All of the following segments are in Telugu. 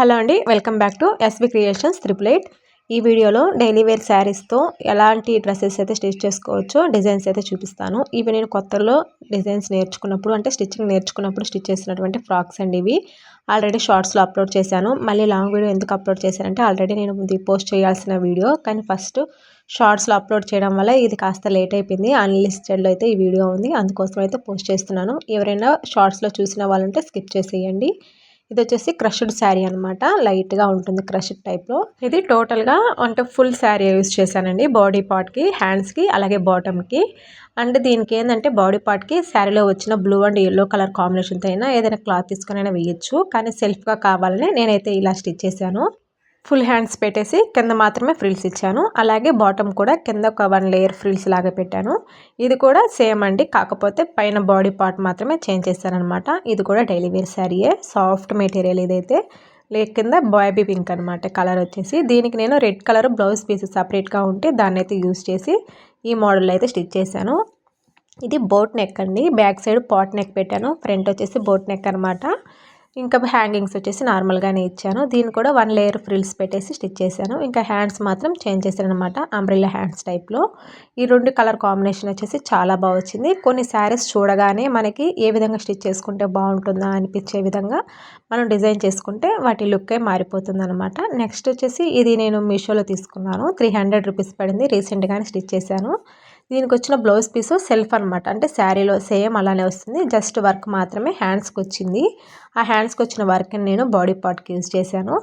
హలో అండి welcome back to S V creations triple eight. ఈ వీడియోలో డైలీ వేర్ శారీస్తో ఎలాంటి డ్రెస్సెస్ అయితే స్టిచ్ చేసుకోవచ్చో డిజైన్స్ అయితే చూపిస్తాను. ఇవి నేను కొత్తలో డిజైన్స్ నేర్చుకున్నప్పుడు అంటే స్టిచ్చింగ్ నేర్చుకున్నప్పుడు స్టిచ్ చేసినటువంటి ఫ్రాక్స్ అండి ఇవి. ఆల్రెడీ షార్ట్స్లో అప్లోడ్ చేశాను. మళ్ళీ లాంగ్ వీడియో ఎందుకు అప్లోడ్ చేశానంటే ఆల్రెడీ నేను ఇది పోస్ట్ చేయాల్సిన వీడియో. కానీ ఫస్ట్ షార్ట్స్లో అప్లోడ్ చేయడం వల్ల ఇది కాస్త లేట్ అయిపోయింది. అన్లిస్టెడ్లో అయితే ఈ వీడియో ఉంది. అందుకోసం అయితే పోస్ట్ చేస్తున్నాను. ఎవరైనా షార్ట్స్లో చూసిన వాళ్ళంటే స్కిప్ చేసేయండి. ఇది వచ్చేసి క్రష్డ్ శారీ అనమాట లైట్గా ఉంటుంది క్రష్డ్ టైప్లో. ఇది టోటల్గా అంటే ఫుల్ శారీ యూస్ చేశానండి బాడీ పార్ట్కి హ్యాండ్స్కి అలాగే బాటమ్కి. అండ్ దీనికి ఏంటంటే బాడీ పార్ట్కి శారీలో వచ్చిన బ్లూ అండ్ ఎల్లో కలర్ కాంబినేషన్తో అయినా ఏదైనా క్లాత్ తీసుకొని అయినా వేయచ్చు. కానీ సెల్ఫ్గా కావాలని నేనైతే ఇలా స్టిచ్ చేశాను. ఫుల్ హ్యాండ్స్ పెట్టేసి కింద మాత్రమే ఫ్రిల్స్ ఇచ్చాను. అలాగే బాటమ్ కూడా కింద ఒక వన్ లేయర్ ఫ్రిల్స్ లాగా పెట్టాను. ఇది కూడా సేమ్ అండి కాకపోతే పైన బాడీ పార్ట్ మాత్రమే చేంజ్ చేశానమాట ఇది కూడా డైలీ వేర్ శారీయే సాఫ్ట్ మెటీరియల్ ఇదైతే. లే కింద బాయబీ పింక్ అనమాట కలర్ వచ్చేసి. దీనికి నేను రెడ్ కలర్ బ్లౌజ్ పీస్ సపరేట్గా ఉంటే దాన్ని అయితే యూస్ చేసి ఈ మోడల్ అయితే స్టిచ్ చేశాను. ఇది బోట్ నెక్ అండి బ్యాక్ సైడ్ పాట్ నెక్ పెట్టాను ఫ్రంట్ వచ్చేసి బోట్ నెక్ అనమాట ఇంకా హ్యాంగింగ్స్ వచ్చేసి నార్మల్గానే ఇచ్చాను. దీన్ని కూడా వన్ లేయర్ ఫ్రిల్స్ పెట్టేసి స్టిచ్ చేశాను. ఇంకా హ్యాండ్స్ మాత్రం చేంజ్ చేశాను అనమాట అంబ్రిల్లా హ్యాండ్స్ టైప్లో. ఈ రెండు కలర్ కాంబినేషన్ వచ్చేసి చాలా బాగా వచ్చింది. కొన్ని శారీస్ చూడగానే మనకి ఏ విధంగా స్టిచ్ చేసుకుంటే బాగుంటుందా అనిపించే విధంగా మనం డిజైన్ చేసుకుంటే వాటి లుక్కే మారిపోతుంది అనమాట నెక్స్ట్ వచ్చేసి ఇది నేను మీషోలో తీసుకున్నాను. త్రీ హండ్రెడ్ రూపీస్ పడింది. రీసెంట్గానే స్టిచ్ చేశాను. దీనికి వచ్చిన బ్లౌజ్ పీస్ సెల్ఫ్ అనమాట అంటే శారీలో సేమ్ అలానే వస్తుంది. జస్ట్ వర్క్ మాత్రమే హ్యాండ్స్కి వచ్చింది ఆ హ్యాండ్స్కి వచ్చిన వర్క్ని నేను బాడీ పార్ట్కి యూజ్ చేశాను.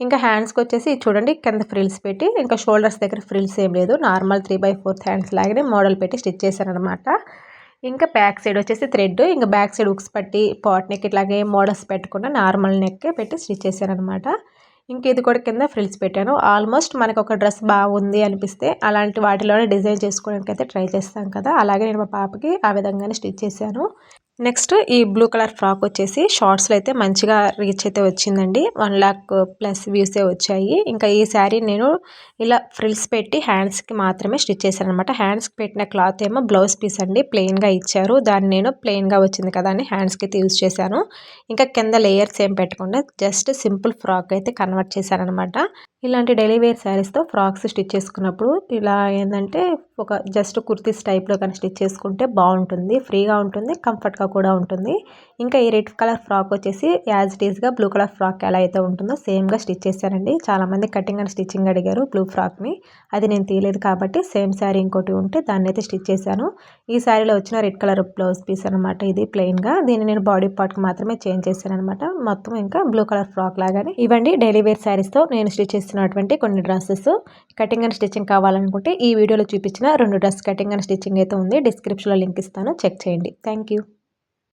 ఇంకా హ్యాండ్స్కి వచ్చేసి చూడండి కింద ఫ్రిల్స్ పెట్టి ఇంకా షోల్డర్స్ దగ్గర ఫ్రిల్స్ ఏం లేదు. Normal three by fourth hands లాగానే మోడల్ పెట్టి స్టిచ్ చేశాను అనమాట ఇంకా బ్యాక్ సైడ్ వచ్చేసి థ్రెడ్ ఇంకా బ్యాక్ సైడ్ ఉక్స్ పట్టి పాట్ నెక్ ఇట్లాగే మోడల్స్ పెట్టకుండా నార్మల్ నెక్ పెట్టి స్టిచ్ చేశాను అనమాట ఇంక ఇది కూడా కింద ఫ్రిల్స్ పెట్టాను. ఆల్మోస్ట్ మనకు ఒక డ్రెస్ బాగుంది అనిపిస్తే అలాంటి వాటిలోనే డిజైన్ చేసుకోవడానికి అయితే ట్రై చేస్తాం కదా. అలాగే నేను మా పాపకి ఆ విధంగానే స్టిచ్ చేశాను. నెక్స్ట్ ఈ బ్లూ కలర్ ఫ్రాక్ వచ్చేసి షార్ట్స్లో అయితే మంచిగా రీచ్ అయితే వచ్చిందండి. వన్ ల్యాక్ ప్లస్ వ్యూసే వచ్చాయి. ఇంకా ఈ శారీ నేను ఇలా ఫ్రిల్స్ పెట్టి హ్యాండ్స్కి మాత్రమే స్టిచ్ చేశాను అనమాట హ్యాండ్స్కి పెట్టిన క్లాత్ ఏమో బ్లౌజ్ పీస్ అండి. ప్లెయిన్గా ఇచ్చారు. దాన్ని నేను ప్లెయిన్గా వచ్చింది కదా అని హ్యాండ్స్కి అయితే యూజ్ చేశాను. ఇంకా కింద లేయర్స్ ఏం పెట్టకుండా జస్ట్ సింపుల్ ఫ్రాక్ అయితే కన్వర్ట్ చేశాను అనమాట ఇలాంటి డైలీ వేర్ శారీస్తో ఫ్రాక్స్ స్టిచ్ చేసుకున్నప్పుడు ఇలా ఏంటంటే ఒక జస్ట్ కుర్తీస్ టైప్లో కానీ స్టిచ్ చేసుకుంటే బాగుంటుంది. ఫ్రీగా ఉంటుంది కంఫర్ట్గా కూడా ఉంటుంది. ఇంకా ఈ రెడ్ కలర్ ఫ్రాక్ వచ్చేసి యాజ్ ఇట్ ఈస్గా బ్లూ కలర్ ఫ్రాక్ ఎలా అయితే ఉంటుందో సేమ్గా స్టిచ్ చేశానండి చాలామంది కటింగ్ అండ్ స్టిచ్చింగ్ అడిగారు బ్లూ ఫ్రాక్ని అది నేను తీయలేదు కాబట్టి సేమ్ శారీ ఇంకోటి ఉంటే దాన్ని అయితే స్టిచ్ చేశాను. ఈ శారీలో వచ్చిన రెడ్ కలర్ బ్లౌజ్ పీస్ అనమాట ఇది ప్లెయిన్గా దీన్ని నేను బాడీ పార్ట్కి మాత్రమే చేంజ్ చేశాను అనమాట మొత్తం ఇంకా బ్లూ కలర్ ఫ్రాక్ లాగానే. ఇవ్వండి డైలీ వేర్ శారీస్తో నేను స్టిచ్ చేస్తున్నటువంటి కొన్ని డ్రెస్సెస్. కటింగ్ అండ్ స్టిచ్చింగ్ కావాలనుకుంటే ఈ వీడియోలో చూపించిన రెండు డ్రెస్ కటింగ్ అండ్ స్టిచ్చింగ్ అయితే ఉంది. డిస్క్రిప్షన్లో లింక్ ఇస్తాను. చెక్ చేయండి. థ్యాంక్